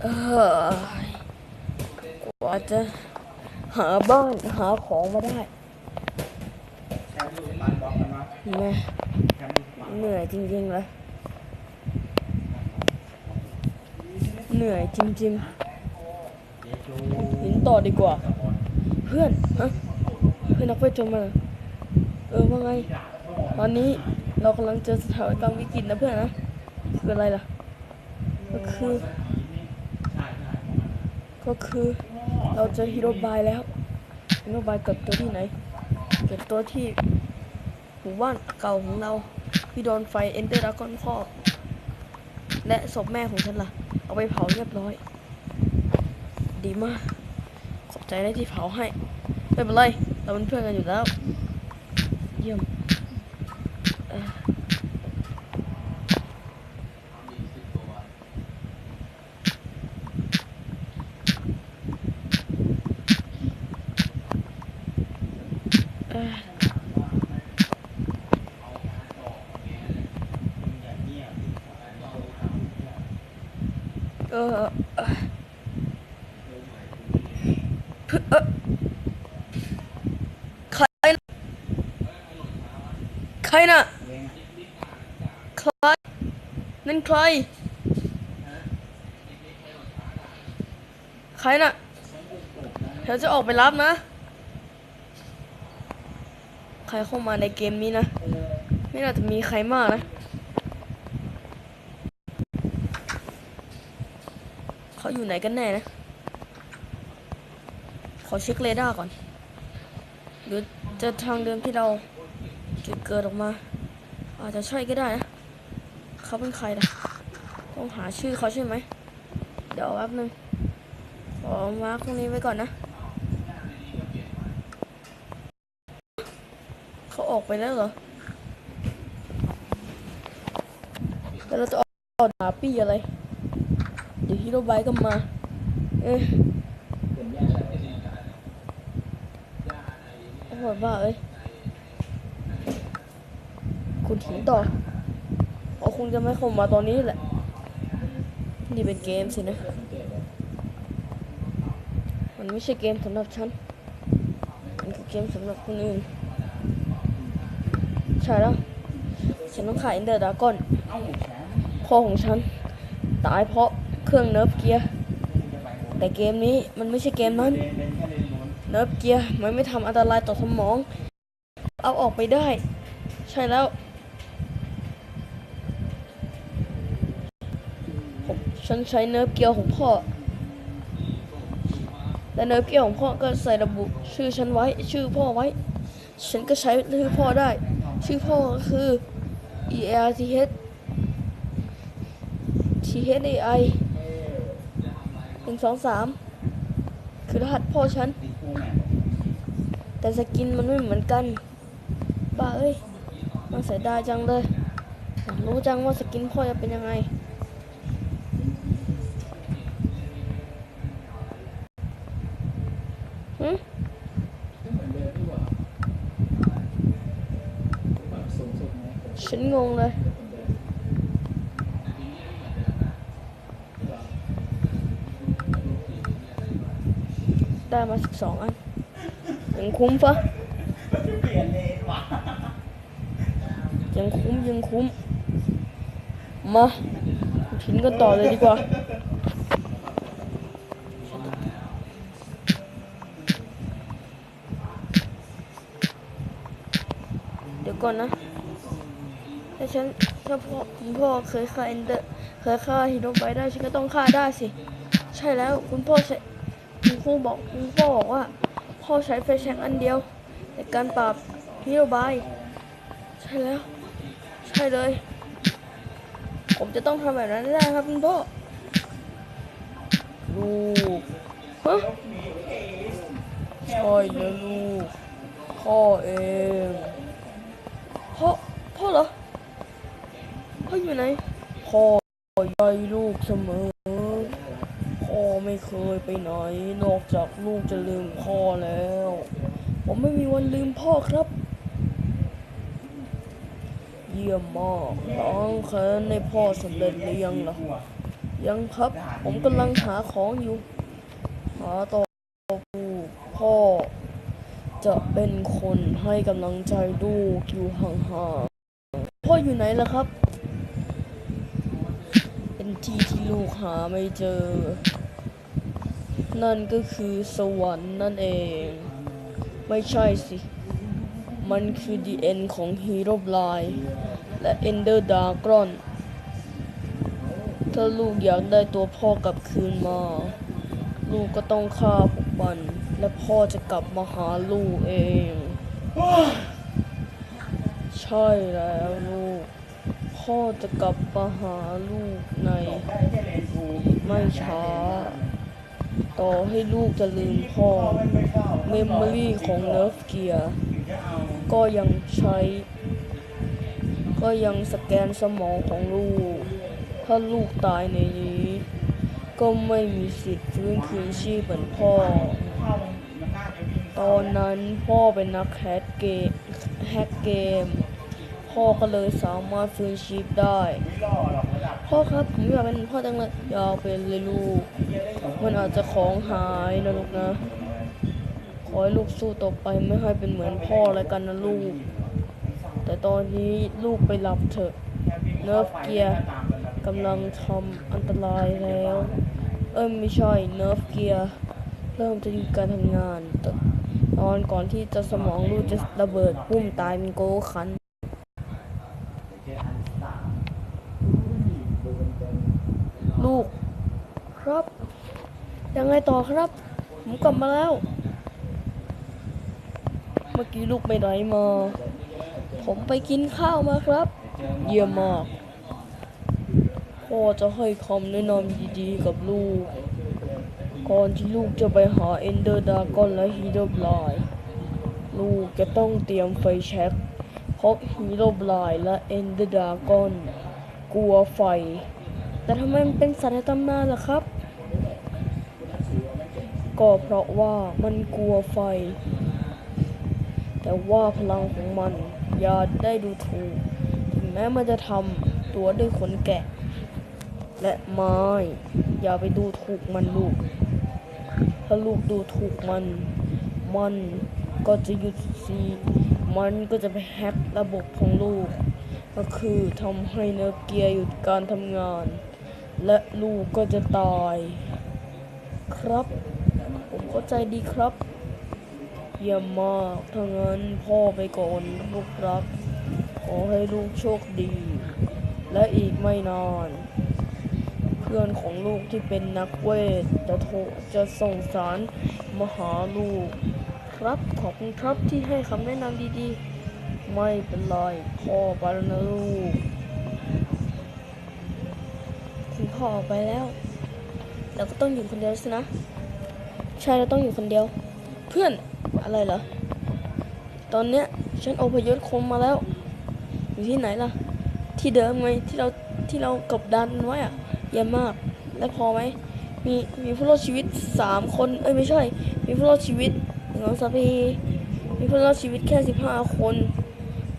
เออกว่าจะหาบ้านหาของมาได้แม่เหนื่อยจริงๆเลยเหนื่อยจริงๆหินต่อดีกว่า เพื่อนฮะเพื่อนนักเวทจนมาเอเออว่าไง ตอนนี้เรากำลังเจอสถานการณ์วิกฤตนะเพื่อนนะคืออะไรล่ะก็คือ ก็คือเราเจอฮีโร่บายแล้วฮีโร่บายเกิดตัวที่ไหน เกิดตัวที่หมู่บ้านเก่าของเราที่โดนไฟเอนเตอร์ดากอนครอบและศพแม่ของฉันล่ะ เอาไปเผาเรียบร้อย ดีมาก ขอบใจนะที่เผาให้ ไม่เป็นไร เราเป็นเพื่อนกันอยู่แล้ว เยี่ยมเอ่อเอ่อเอเออใครนะใครน่ะใครนั่นใครใครน่ะเธอจะออกไปรับนะ ใครเข้ามาในเกมนี้นะ ไม่น่าจะมีใครมากนะ เขาอยู่ไหนกันแน่นะ ขอเช็คเรดาร์ก่อน หรือจะทางเดิมที่เราจุดเกิดออกมา อาจจะใช่ก็ได้นะ เขาเป็นใครนะต้องหาชื่อเขาใช่ไหม เดี๋ยวแป๊บนึง ขอมาร์คตรงนี้ไว้ก่อนนะ เขาออกไปแล้วเหรอแล้วเราจะออกหาปี้อะไร เดี๋ยวฮีโร่ไบก็มา เอ๊ะโอ้โหบ้าเอ้ยคุณถิงต่อเขาคงจะไม่เข้ามาตอนนี้แหละ นี่เป็นเกมสินะ มันไม่ใช่เกมสำหรับฉัน มันคือเกมสำหรับคนอื่น ใช่แล้วฉันต้องขายอินเดอร์ดากอนพ่อของฉัน ตายเพราะ เครื่องเนิร์ฟเกียร์แต่เกมนี้มันไม่ใช่เกมนั้นเนิร์ฟเกียร์มันไม่ทำอันตรายต่อสมอง เอาออกไปได้ ใช่แล้วผมฉันใช้เนิร์ฟเกียร์ของพ่อและเนิร์ฟเกียร์ของพ่อก็ใส่ระบุชื่อฉันไว้ ชื่อพ่อไว้ ฉันก็ใช้ชื่อพ่อได้ ชื่อพ่อก็คือ E R T H T H A I หนึ่งสองสามคือรหัสพ่อฉัน แต่สกินมันไม่เหมือนกัน บ้าเอ้ยมันเสียดายจังเลยอยากรู้จังว่าสกินพ่อจะเป็นยังไงหืมฉันงงเลย ได้มาสิบสองอันยังคุ้มปะยังคุ้มยังคุ้ม มาทิ้นกันต่อเลยดีกว่าเดี๋ยวก่อนนะถ้าฉันถ้าพ่อคุณพ่อเคยฆ่าเอนเดอร์เคยฆ่าฮิโนไบได้ฉันก็ต้องฆ่าได้สิ ใช่แล้วคุณพ่อใช้ ครูบอกคุณพ่อบอกว่าพ่อใช้ไฟแช็กอันเดียว ในการปราบฮิโนไบใช่แล้ว ใช่เลย ผมจะต้องทำแบบนั้นได้ครับคุณพ่อลูกฮะใช่แล้วลูกพ่อเองพ่อพ่อเหรอพ่ออยู่ไหนพ่อใยลูกเสมอ พ่อไม่เคยไปไหน นอกจากลูกจะลืมพ่อแล้ว ผมไม่มีวันลืมพ่อครับ เยี่ยมมากล้างแค้นในพ่อสำเร็จหรือยังล่ะ ยังครับ ผมกำลังหาของอยู่ หาต่อปูพ่อ จะเป็นคนให้กำลังใจลูกอยู่ห่างๆ พ่ออยู่ไหนล่ะครับเป็นที่ที่ลูกหาไม่เจอ นั่นก็คือสวรรค์นั่นเอง ไม่ใช่สิ มันคือ the end ของ Hero Blind และ Ender Dragon ถ้าลูกอยากได้ตัวพ่อกลับคืนมา ลูกก็ต้องฆ่าพวกมัน และพ่อจะกลับมาหาลูกเอง ใช่แล้วลูก พ่อจะกลับมาหาลูกในไม่ช้า ต่อให้ลูกจะลืมพ่อ เมมโมรีของเนิร์ฟเกียร์ก็ยังใช้ ก็ยังสแกนสมองของลูก ถ้าลูกตายในนี้ ก็ไม่มีสิทธิ์ฟื้นคืนชีพเหมือนพ่อ ตอนนั้นพ่อเป็นนักแฮกเกมแฮกเกม พ่อก็เลยสามารถฟื้นชีพได้ พ่อครับผมอยากเป็นพ่อจังเลยอยากเป็นเลยลูก มันอาจจะของหายนะลูกนะ ขอให้ลูกสู้ต่อไปไม่ให้เป็นเหมือนพ่อแล้วกันนะลูก แต่ตอนนี้ลูกไปหลับเถอะ เนิร์ฟเกียร์กำลังทำอันตรายแล้ว เอ้ยไม่ใช่เนิร์ฟเกียร์เริ่มจะหยุดการทำงานตตอนก่อนที่จะสมองลูกจะระเบิดปุ้มตายเป็นโกคัน ลูก ครับ ยังไงต่อครับ ผมกลับมาแล้ว เมื่อกี้ลูกไปไหนมา ผมไปกินข้าวมาครับ เยี่ยมมากพ่อจะให้คำแนะนำดีๆกับลูก ก่อนที่ลูกจะไปหาเอนเดอร์ดากอนและฮีโร่บลายลูกจะต้องเตรียมไฟแช็กเพราะฮีโร่บลายและเอนเดอร์ดากอนกลัวไฟ แต่ทำไมมันเป็นสัตว์ในตำนานล่ะครับ ก็เพราะว่ามันกลัวไฟ แต่ว่าพลังของมันอย่าได้ดูถูกถึงแม้มันจะทำตัวด้วยขนแกะ และไม้อย่าไปดูถูกมันลูก ถ้าลูกดูถูกมัน มันก็จะหยุดซีมันก็จะไปแฮกระบบของลูก ก็คือทำให้เนื้อเกียร์หยุดการทำงาน และลูกก็จะตาย ครับ ผมเข้าใจดีครับเยี่ยมมากถ้างั้นพ่อไปก่อนลูกรัก ขอให้ลูกโชคดี และอีกไม่นาน เพื่อนของลูกที่เป็นนักเวทจะโทรจะส่งสารมาหาลูก ครับขอบคุณครับที่ให้คำแนะนำดีๆ ไม่เป็นไรพ่อไปแล้วนะลูก อออกไปแล้ว เราก็ต้องอยู่คนเดียวสินะ ใช่เราต้องอยู่คนเดียว เพื่อนอะไรเหรอ ตอนเนี้ยฉันอพยพคนมาแล้ว อยู่ที่ไหนล่ะ ที่เดิมไงที่เราที่เรากบดันไว้อะเยี่ยมมาก และพอไหมมีมีผู้รอดชีวิตสามคน เอ้ยไม่ใช่ มีผู้รอดชีวิตหนึ่งสปีมีผู้รอดชีวิตแค่สิบห้าคน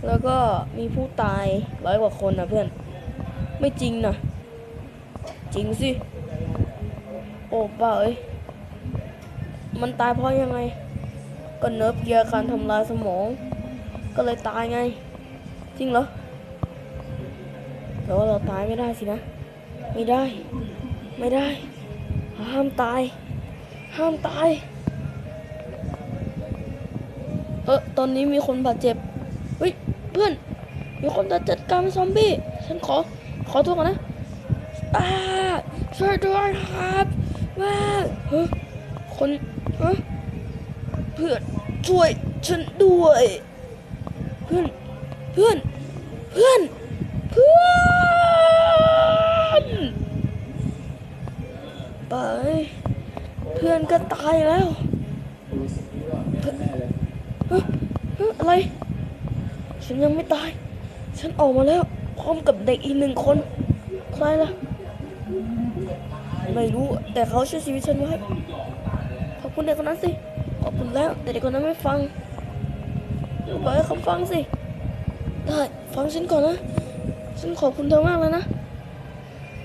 แล้วก็มีผู้ตายร้อยกว่าคนนะเพื่อน ไม่จริงนะ จริงสิ โอ้บ้าเอ้ย มันตายเพราะยังไง ก็เนิร์ฟเกียร์การทำลายสมอง ก็เลยตายไง จริงเหรอแต่ว่าเราตายไม่ได้สินะ ไม่ได้ ไม่ได้ ห้ามตาย ห้ามตาย เออตอนนี้มีคนบาดเจ็บ เฮ้ย เพื่อน มีคนจะจัดการซอมบี้ ฉันขอ ขอโทษก่อนนะ อาช่วยด้วยครับว้าคนเพื่อนช่วยฉันด้วย เพื่อน เพื่อน เพื่อน เพื่อนไปเพื่อนก็ตายแล้วเฮ้ยเฮ้ยอะไร ฉันยังไม่ตาย ฉันออกมาแล้วพร้อมกับเด็กอีกหนึ่งคน ใครล่ะ ไม่รู้แต่เขาช่วยชีวิตฉันไว้ขอบคุณเด็กคนนั้นสิขอบคุณแล้ว แต่เด็กคนนั้นไม่ฟังบอกให้เขาฟังสิได้ฟังฉันก่อนนะ ฉันขอบคุณเธอมากเลยนะ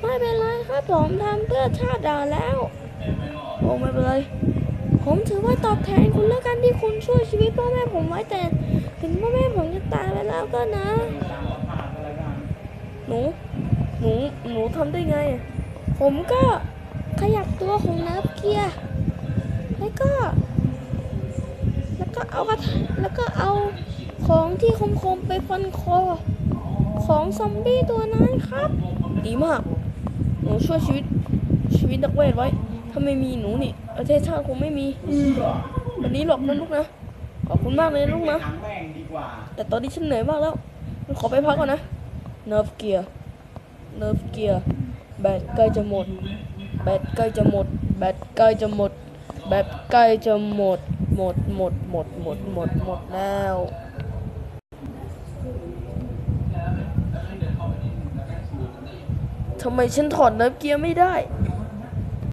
ไม่เป็นไรครับผมทำเพื่อชาติดาแล้วโอ้ไม่เป็นไรผมถือว่าตอบแทนคุณแล้วกันที่คุณช่วยชีวิตพ่อแม่ผมไว้แต่ถึงพ่อแม่ผมจะตายไปแล้วก็นะหนู หนูหนูทำได้ไง ผมก็ขยับตัวของนับเกียร์แล้วก็ แล้วก็เอาแล้วก็เอาของที่คมๆไปฟันคอ ของซอมบี้ตัวนั้นครับ ดีมาก หนูช่วยชีวิตชีวิตนักเวทไว้ ถ้าไม่มีหนูนี่ประเทศชาติคงไม่มีวันนี้หรอกนะลูกนะ ขอบคุณมากเลยลูกนะแม่งดีกว่าแต่ตอนนี้ฉันเหนื่อยมากแล้ว ขอไปพักก่อนนะเนิร์ฟเกียร์ เนิร์ฟเกียร์แบตใกล้จะหมด แบตใกล้จะหมด แบตใกล้จะหมด แบตใกล้จะหมด หมดหมดหมดหมดหมดหมดแล้วทำไมฉันถอดเนิร์ฟเกียร์ไม่ได้